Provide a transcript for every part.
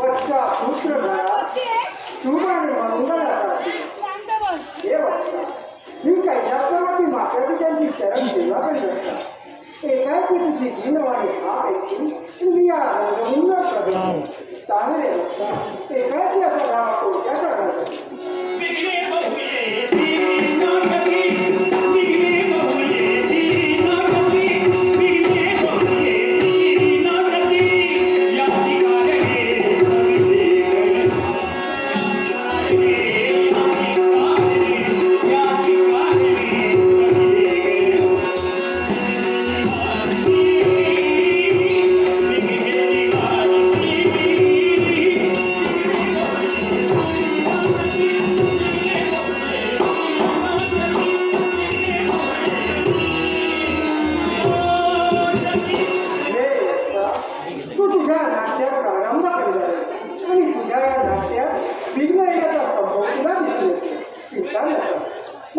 बच्चा पुत्र बना चुमान मंगलाचा हे बच्चा ही काही जास्तवरती मात्र त्यांची शरण देवा पण नसतात एकाची तुझी जीनवाणी हा ऐकून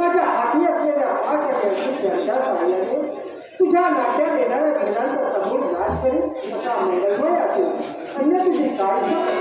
माझ्या हाती असलेल्या भाषेची जनता साह्याने तुझ्या नाट्यात येणाऱ्या घटनांचा समूळ नाश करेल असा मंगलमय असेल. अन्य तुझी काळजी